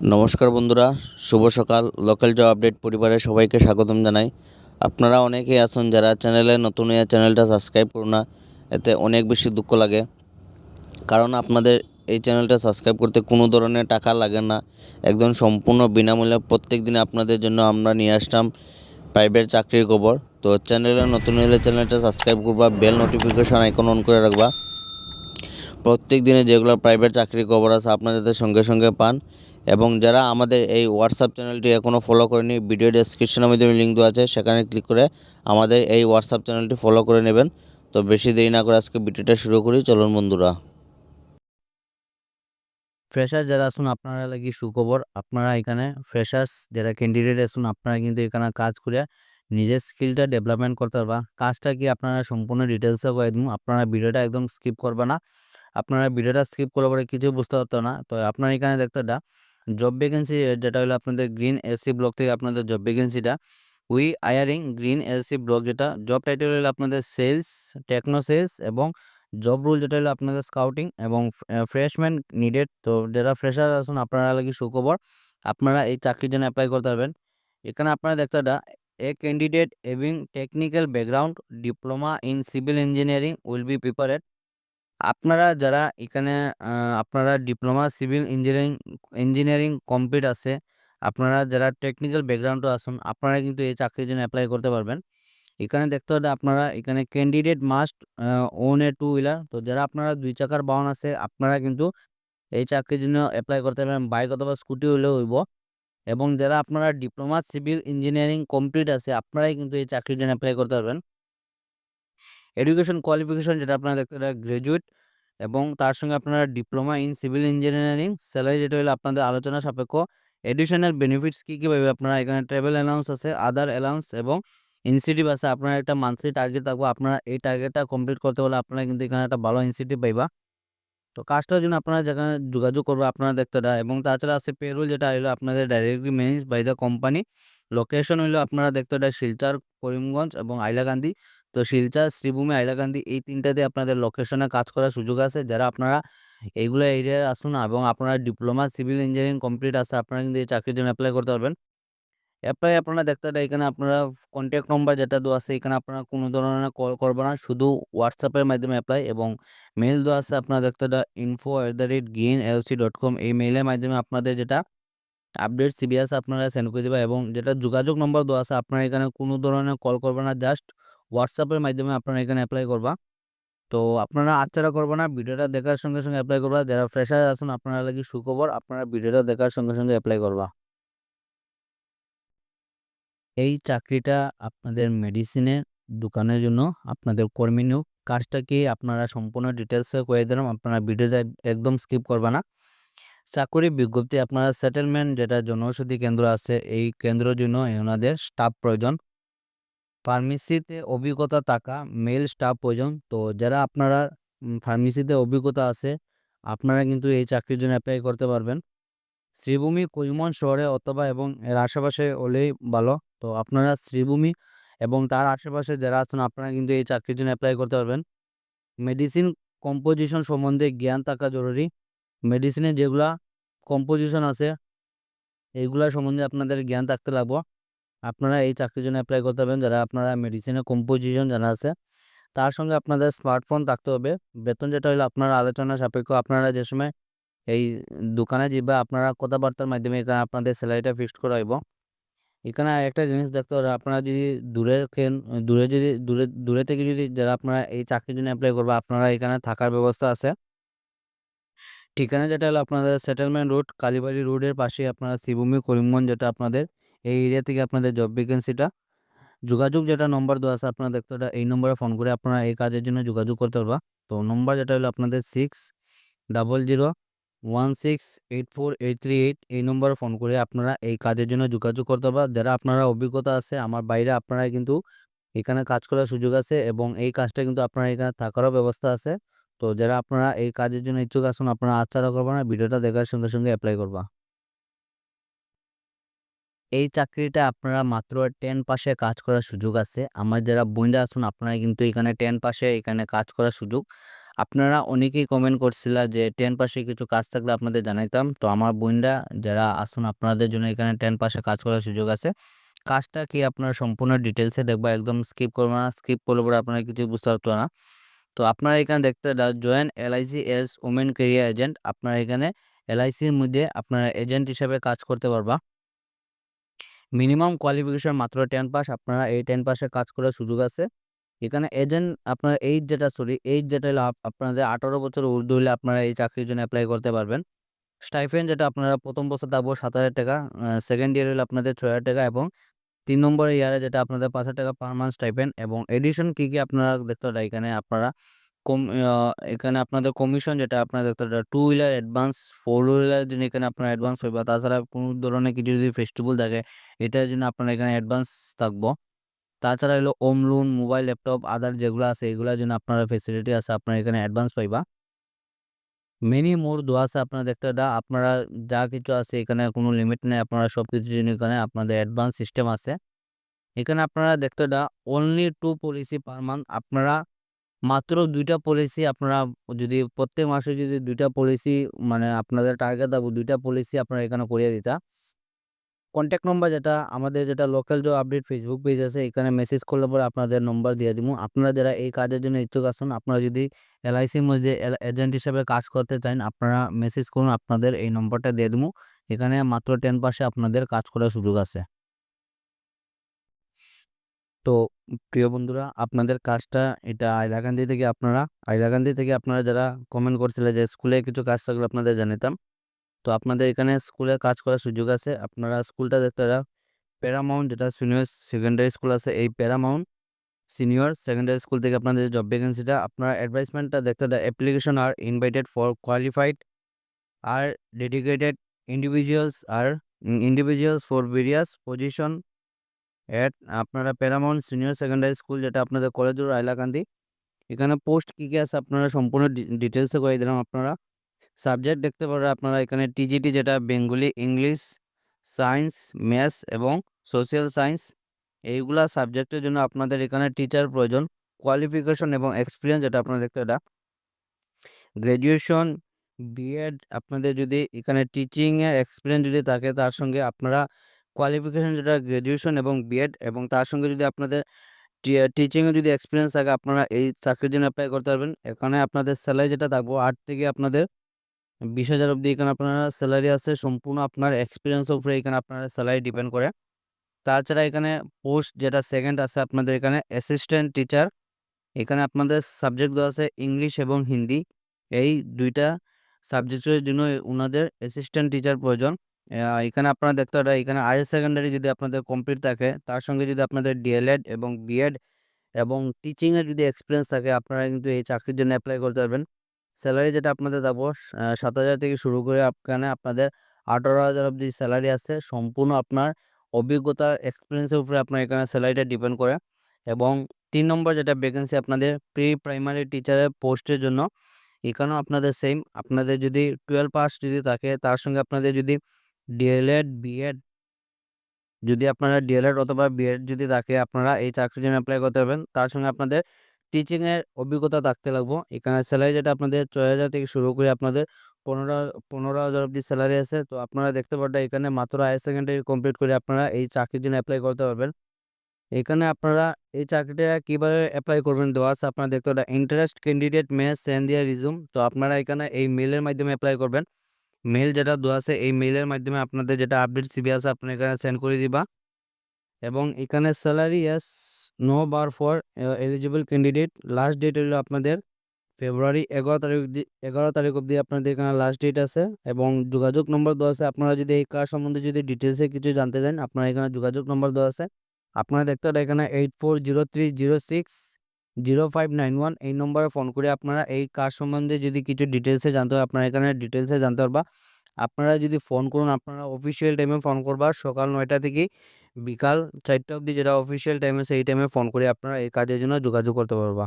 নমস্কার বন্ধুরা, শুভ সকাল। লোকাল জব আপডেট পরিবারের সবাইকে স্বাগতম জানাই। আপনারা অনেকেই আছেন যারা চ্যানেলে নতুন এই চ্যানেলটা সাবস্ক্রাইব করুন না, এতে অনেক বেশি দুঃখ লাগে। কারণ আপনাদের এই চ্যানেলটা সাবস্ক্রাইব করতে কোনো ধরনের টাকা লাগে না। একদম সম্পূর্ণ বিনামূল্যে প্রত্যেক দিন আপনাদের জন্য আমরা নিয়ে আসতাম প্রাইভেট চাকরির খবর। তো চ্যানেলে নতুন হলে চ্যানেলটা সাবস্ক্রাইব করবা বেল নোটিফিকেশন আইকন অন করে রাখবা। প্রত্যেক দিনে যেগুলো প্রাইভেট চাকরির খবর আছে, আপনারা যাতে সঙ্গে সঙ্গে পান। এবং যারা আমাদের এই হোয়াটসঅ্যাপ চ্যানেলটি এখনও ফলো করেনি ভিডিও ডেসক্রিপশনের মধ্যে লিঙ্ক দেওয়া আছে, সেখানে ক্লিক করে আমাদের এই হোয়াটসঅ্যাপ চ্যানেলটি ফলো করে নেবেন। তো বেশি দেরি না করে আজকে ভিডিওটা শুরু করি, চলুন বন্ধুরা। ফ্রেশার যারা আসুন আপনারা লাগি সুখবর, আপনারা এখানে ফ্রেশার্স যারা ক্যান্ডিডেট আসুন আপনারা কিন্তু এখানে কাজ করে নিজের স্কিলটা ডেভেলপমেন্ট করতে পারবা। কাজটা কি আপনারা সম্পূর্ণ ডিটেলসে করে দিব আপনারা ভিডিওটা একদম স্কিপ করবে না। আপনারা ভিডিওটা স্কিপ করলে পরে কিছু বুঝতে পারতো না। তো আপনারা এখানে দেখতে জব ভ্যাকেন্সি যেটা হলো আপনাদের গ্রিন এসি ব্লক থেকে আপনাদের job ভ্যাকেন্সিটা we hiring green AC block যেটা জব টাইটেল হলো আপনাদের সেলস টেকনো সেলস এবং জব রুল যেটা হলো আপনাদের স্কাউটিং এবং ফ্রেশম্যান নিডেড তো যারা ফ্রেশার আসুন আপনারা লাগি সুখবর, আপনারা এই চাকরির জন্য অ্যাপ্লাই করতে পারবেন। এখানে আপনারা দেখতে a candidate having technical background diploma in civil engineering will be prepared আপনারা যারা এখানে আপনারা diploma civil engineering engineering complete আছে, আপনারা যারা টেকনিক্যাল ব্যাকগ্রাউন্ডও আছেন, আপনারা কিন্তু এই চাকরির জন্য অ্যাপ্লাই করতে পারবেন। এখানে দেখতে হবে আপনারা এখানে candidate must own a two wheeler তো যারা আপনারা দুই চাকার বাহন আছে, আপনারা কিন্তু এই চাকরির জন্য অ্যাপ্লাই করতে পারবেন বাইক অথবা স্কুটি হলেও হইব। এবং যারা আপনারা ডিপ্লোমা সিভিল ইঞ্জিনিয়ারিং কমপ্লিট আছে, আপনারাই কিন্তু এই চাকরির জন্য অ্যাপ্লাই করতে পারবেন। এডুকেশন কোয়ালিফিকেশন যেটা আপনারা দেখতে গ্রাজুয়েট এবং তার সঙ্গে আপনারা diploma in civil engineering salary যেটা হলো আপনাদের আলোচনা সাপেক্ষ। এডিশনাল বেনিফিটস কী কী পাবে আপনারা? এখানে ট্রাভেল অ্যালাউন্স আছে আদার অ্যালাউন্স এবং ইনসেন্টিভ আছে। আপনার একটা মান্থলি টার্গেট থাকব আপনারা এই টার্গেটটা কমপ্লিট করতে হলে আপনারা কিন্তু এখানে একটা ভালো ইনসেন্টিভ পাইবা। তো কাজটার জন্য আপনারা যেখানে যোগাযোগ করবে আপনারা দেখতে দেয় এবং তাছাড়া আছে পেরুল যেটা হলো আপনাদের directly manage by the company location হইল আপনারা দেখতে দেয় শিলচর, করিমগঞ্জ এবং আইলাকান্দি তো শিলচর শ্রীভূমি আইলাকান্দি এই তিনটাতে আপনাদের লোকেশনে কাজ করার সুযোগ আছে। যারা আপনারা এইগুলো এরিয়ায় আসুন এবং আপনারা ডিপ্লোমা সিভিল ইঞ্জিনিয়ারিং কমপ্লিট আছে, আপনারা কিন্তু এই চাকরির জন্য অ্যাপ্লাই করতে পারবেন। অ্যাপ্লাই আপনারা দেখতে পারেন, এখানে আপনারা কন্ট্যাক্ট নম্বর যেটা দেওয়া আছে, এখানে আপনারা কোনো ধরনের কল করবে না, শুধু হোয়াটসঅ্যাপের মাধ্যমে অ্যাপ্লাই এবং মেল দেওয়া আছে আপনারা দেখতে info at the rate green LC dot com এই মেলের মাধ্যমে আপনাদের যেটা আপডেট সিবিএস আপনারা সেন্ড করে দেবে এবং যেটা যোগাযোগ নম্বর দেওয়া আছে, আপনারা এখানে কোনো ধরনের কল করবে না জাস্ট হোয়াটসঅ্যাপের মাধ্যমে আপনারা এখানে অ্যাপ্লাই করবা। তো আপনারা আচ্ছাড়া করবে না, ভিডিওটা দেখার সঙ্গে সঙ্গে অ্যাপ্লাই করবা। যারা ফ্রেশার আছেন, আপনারা লাগি সুখবর, আপনারা ভিডিওটা দেখার সঙ্গে সঙ্গে অ্যাপ্লাই করবা। এই চাকরিটা আপনাদের মেডিসিনের দোকানের জন্য, আপনাদের কর্মী নিয়োগ। কাজটা কি আপনারা সম্পূর্ণ ডিটেলসে করে দিলাম, আপনারা ভিডিওটা একদম স্কিপ করবা না। চাকরি বিজ্ঞপ্তি, আপনারা সেটেলমেন্ট যেটা জনৌষধি কেন্দ্র আছে, এই কেন্দ্রের জন্য ওনাদের স্টাফ প্রয়োজন। ফার্মেসিতে অভিজ্ঞতা থাকা মেল স্টাফ প্রয়োজন। তো যারা আপনারা ফার্মেসিতে অভিজ্ঞতা আছে, আপনারা কিন্তু এই চাকরির জন্য অ্যাপ্লাই করতে পারবেন। শ্রীভূমি করিমন শহরে অথবা এবং এর আশেপাশে হলেই ভালো। তো আপনারা শ্রীভূমি এবং তার আশেপাশে যারা আছেন, আপনারা কিন্তু এই চাকরির জন্য অ্যাপ্লাই করতে পারবেন। মেডিসিন কম্পোজিশন সম্বন্ধে জ্ঞান থাকা জরুরি। মেডিসিনে যেগুলা কম্পোজিশন আছে এইগুলা সম্বন্ধে আপনাদের জ্ঞান থাকতে লাগবো। আপনারা এই চাকরির জন্য অ্যাপ্লাই করতে পারবেন। যারা আপনারা মেডিসিনের কম্পোজিশন জানা আছে, তার সঙ্গে আপনাদের স্মার্টফোন থাকতে হবে। বেতন যেটা হলো আপনার আলোচনা সাপেক্ষ। আপনারা যে সময় এই দোকানে যাবে আপনারা কথাবার্তার মাধ্যমে এখানে আপনাদের স্যালারিটা ফিক্সড করা হইব। এখানে একটা জিনিস দেখতে হবে, আপনারা যদি দূরের দূরে যদি, দূরে দূরে থেকে যদি যারা আপনারা এই চাকরির জন্য অ্যাপ্লাই করবে, আপনারা এখানে থাকার ব্যবস্থা আছে। ঠিকানা যেটা হলো আপনাদের সেটেলমেন্ট রোড কালীবাড়ি রোডের পাশে আপনারা শ্রীভূমি, করিমগঞ্জ যেটা আপনাদের এই এরিয়া থেকে আপনাদের জব ভ্যাকেন্সিটা যোগাযোগ যেটা নম্বর দেওয়া আছে আপনারা দেখতে এই নম্বরে ফোন করে আপনারা এই কাজের জন্য যোগাযোগ করতে পারবা। তো নম্বর যেটা হলো আপনাদের six double zero one six eight four eight three eight এই নম্বরে ফোন করে আপনারা এই কাজের জন্য যোগাযোগ করতে পারবা। যারা আপনারা অভিজ্ঞতা আছে, আমার বাইরে আপনারা কিন্তু এখানে কাজ করার সুযোগ আছে এবং এই কাজটা কিন্তু আপনারা এখানে থাকারও ব্যবস্থা আছে। তো যারা আপনারা এই কাজের জন্য ইচ্ছুক আসুন আপনারা আচ্ছাড়া করবা না, ভিডিওটা দেখার সঙ্গে সঙ্গে অ্যাপ্লাই করবা। এই চাকরিটা আপনারা মাত্র টেন পাশে কাজ করার সুযোগ আছে। আমার যারা বইরা আছেন আপনারা কিন্তু এখানে টেন পাশে এখানে কাজ করার সুযোগ। আপনারা অনেকেই কমেন্ট করছিলা যে টেন পাশে কিছু কাজ থাকলে আপনাদের জানাইতাম। তো আমার বোনরা যারা আসুন আপনাদের জন্য এখানে টেন পাশে কাজ করার সুযোগ আছে। কাজটা কি আপনারা সম্পূর্ণ ডিটেলসে দেখবা, একদম স্কিপ করব না। স্কিপ করলে পরে আপনারা কিছু বুঝতে পারতো না। তো আপনারা এখানে দেখতে join LIC as women career agent আপনারা এখানে এলআইসির মধ্যে আপনারা এজেন্ট হিসাবে কাজ করতে পারবা। মিনিমাম কোয়ালিফিকেশন মাত্র টেন পাস। আপনারা এই টেন পাসে কাজ করার সুযোগ আছে। এখানে এজেন্ট আপনার এইজ যেটা সরি এইজ যেটা হলো আপনাদের আঠারো বছর ঊর্ধ্ব হলে আপনারা এই চাকরির জন্য অ্যাপ্লাই করতে পারবেন। স্টাইফেন যেটা আপনারা প্রথম বছর থাকব সাত হাজার টাকা সেকেন্ড ইয়ার হলে আপনাদের ছয় হাজার টাকা এবং তিন নম্বর ইয়ারে যেটা আপনাদের পাঁচ হাজার টাকা পার মান্থ স্টাইপেন্ড এবং এডিশন কী কী আপনারা দেখতে পারেন? এখানে আপনারা কম এখানে আপনাদের কমিশন যেটা পারেন two wheeler advance four wheeler জন্য এখানে আপনার অ্যাডভান্স পাইবা তাছাড়া কোনো ধরনের কিছু যদি ফেস্টিভ্যাল থাকে, এটার জন্য আপনার এখানে অ্যাডভান্স থাকব। তাছাড়া হলো home loan mobile laptop other যেগুলো আছে, এগুলোর জন্য আপনারা ফেসিলিটি আছে, আপনার এখানে অ্যাডভান্স পাইবা। মেনি মোর দোয়া আছে আপনারা দেখতে পারেন আপনারা যা কিছু আছে এখানে কোনো লিমিট নেই, আপনারা সব কিছুর জন্য এখানে আপনাদের অ্যাডভান্স সিস্টেম আছে। এখানে আপনারা দেখতে the only two policy per month আপনারা মাত্র দুইটা পলিসি আপনারা যদি প্রত্যেক মাসে যদি দুইটা পলিসি মানে আপনাদের টার্গেট থাকব দুইটা পলিসি আপনারা এখানে করিয়ে দিতা। কন্ট্যাক্ট নম্বর যেটা, আমাদের যেটা local job update Facebook page আছে, এখানে মেসেজ করলে পরে আপনাদের নম্বর দিয়ে দিব আপনারা যারা এই কাজের জন্য ইচ্ছুক আসুন আপনারা যদি এলআইসির মধ্যে এজেন্ট হিসাবে কাজ করতে চান, আপনারা মেসেজ করুন, আপনাদের এই নম্বরটা দিয়ে দিব এখানে মাত্র টেন পার্সে আপনাদের কাজ করার সুযোগ আছে। তো প্রিয় বন্ধুরা, আপনাদের কাজটা এটা আইলাকান্দি থেকে আপনারা আইলাকান্দি থেকে আপনারা যারা কমেন্ট করছিলেন যে স্কুলে কিছু কাজ থাকলে আপনাদের জানাতাম। তো আপনাদের এখানে স্কুলে কাজ করার সুযোগ আছে। আপনারা স্কুলটা দেখতে প্যারামাউন্ট যেটা সিনিয়র সেকেন্ডারি স্কুল আছে, এই প্যারামাউন্ট সিনিয়র সেকেন্ডারি স্কুল থেকে আপনাদের জব ভ্যাকেন্সিটা আপনারা অ্যাডভাইসমেন্টটা দেখতে application are invited for qualified are dedicated individuals are individuals for various position at আপনারা প্যারামাউন্ট সিনিয়র সেকেন্ডারি স্কুল যেটা আপনাদের কলেজ রোড হাইলাকান্দি এখানে পোস্ট কী কী আছে আপনারা সম্পূর্ণ ডিটেলসে করে দিলাম আপনারা। সাবজেক্ট দেখতে পারেন আপনারা এখানে টিজিটি যেটা বেঙ্গলি ইংলিশ সায়েন্স ম্যাথস এবং সোশ্যাল সায়েন্স এইগুলা সাবজেক্টের জন্য আপনাদের এখানে টিচার প্রয়োজন। কোয়ালিফিকেশন এবং এক্সপিরিয়েন্স যেটা আপনারা দেখতে এটা গ্র্যাজুয়েশন বিএড আপনাদের যদি এখানে টিচিংয়ের এক্সপিরিয়েন্স যদি থাকে, তার সঙ্গে আপনারা কোয়ালিফিকেশন যেটা গ্র্যাজুয়েশন এবং বিএড এবং তার সঙ্গে যদি আপনাদের টিচিংয়ে যদি এক্সপিরিয়েন্স থাকে, আপনারা এই চাকরির জন্য অ্যাপ্লাই করতে পারবেন। এখানে আপনাদের স্যালারি যেটা থাকব, আট থেকে আপনাদের বিশ হাজার অবধি। এখানে আপনারা স্যালারি আছে সম্পূর্ণ আপনার এক্সপিরিয়েন্স উপরে এখানে আপনারা স্যালারি ডিপেন্ড করে। তাছাড়া এখানে পোস্ট যেটা সেকেন্ড আছে আপনাদের এখানে অ্যাসিস্ট্যান্ট টিচার এখানে আপনাদের সাবজেক্ট আছে ইংলিশ এবং হিন্দি এই দুইটা সাবজেক্টের জন্য ওনাদের অ্যাসিস্ট্যান্ট টিচার প্রয়োজন। এখানে আপনারা দেখতে পারেন এখানে হায়ার সেকেন্ডারি যদি আপনাদের কমপ্লিট থাকে, তার সঙ্গে যদি আপনাদের ডিএলএড এবং বিএড এবং টিচিংয়ের যদি এক্সপিরিয়েন্স থাকে, আপনারা কিন্তু এই চাকরির জন্য অ্যাপ্লাই করতে পারবেন। স্যালারি যেটা আপনাদের দেবো সাত হাজার থেকে শুরু করে আপনার, আপনাদের আঠারো হাজার অবধি স্যালারি আছে। সম্পূর্ণ আপনার অভিজ্ঞতার এক্সপিরিয়েন্সের উপরে আপনার এখানে স্যালারিটা ডিপেন্ড করে। এবং তিন নম্বর যেটা ভ্যাকেন্সি আপনাদের প্রি প্রাইমারি টিচারের পোস্টের জন্য, এখানেও আপনাদের সেম আপনাদের যদি টুয়েলভ পাস যদি থাকে, তার সঙ্গে আপনাদের যদি ডিএলএড বিএড যদি আপনারা ডিএলএড অথবা বিএড যদি থাকে, আপনারা এই চাকরির জন্য অ্যাপ্লাই করতে পারবেন। তার সঙ্গে আপনাদের টিচিংয়ের অভিজ্ঞতা থাকতে লাগবো। এখানে স্যালারি যেটা আপনাদের ছয় হাজার থেকে শুরু করে আপনাদের পনেরো পনেরো হাজার অব্দি স্যালারি আছে। তো আপনারা দেখতে পারবেন এখানে মাত্র হায়ার সেকেন্ডারি কমপ্লিট করে আপনারা এই চাকরির জন্য অ্যাপ্লাই করতে পারবেন। এখানে আপনারা এই চাকরিটা কীভাবে অ্যাপ্লাই করবেন দেওয়া আছে আপনারা দেখতে পারেন ইন্টারেস্ট ক্যান্ডিডেট মেস সেন্ড দিয়া রিজুম তো আপনারা এখানে এই মেলের মাধ্যমে অ্যাপ্লাই করবেন। মেল যেটা দেওয়া আছে, এই মেলের মাধ্যমে আপনাদের যেটা আপডেট সিবি আছে আপনারা এখানে সেন্ড করে দিবা। এবং এখানে salary as no bar for eligible candidate last date হলো আপনাদের ফেব্রুয়ারি এগারো তারিখ এগারো তারিখ অবধি আপনাদের এখানে লাস্ট ডেট আছে। এবং যোগাযোগ নম্বর দেওয়া আছে, আপনারা যদি এই কাজ সম্বন্ধে যদি ডিটেলসে কিছু জানতে চান, আপনারা এখানে যোগাযোগ নম্বর দেওয়া আছে। আপনারা দেখতে পারেন এখানে eight four zero three zero six zero five nine one এই নম্বরে ফোন করে আপনারা এই কাজ সম্বন্ধে যদি কিছু ডিটেলসে জানতে হয়, আপনারা এখানে ডিটেলসে জানতে পারবা। আপনারা যদি ফোন করুন, আপনারা অফিসিয়াল টাইমে ফোন করবা, সকাল নয়টা থেকে বিকাল চারটা অবধি যেটা অফিসিয়াল টাইমে সেই টাইমে ফোন করে আপনারা এই কাজের জন্য যোগাযোগ করতে পারবা।